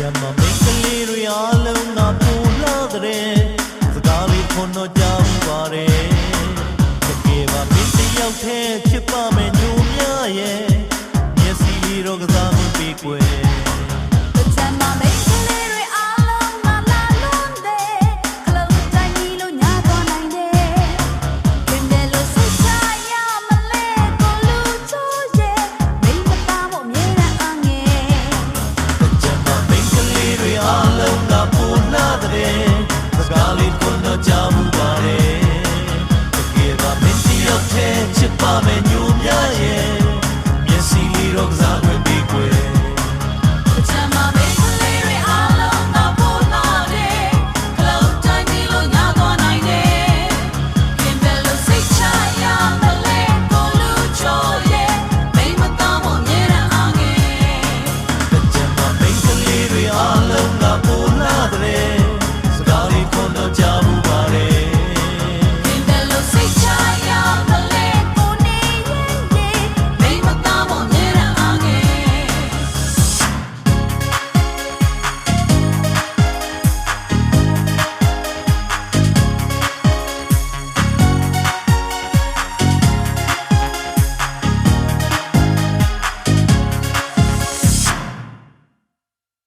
ရမမိတ်ကလေးတွေအားလုံးကပူလာတဲ့စကားလေးခွန်တော့ကြောင်းပါတယ်တကယ်ပါမင်းတယောက်တည်းဖြစ်ပါမ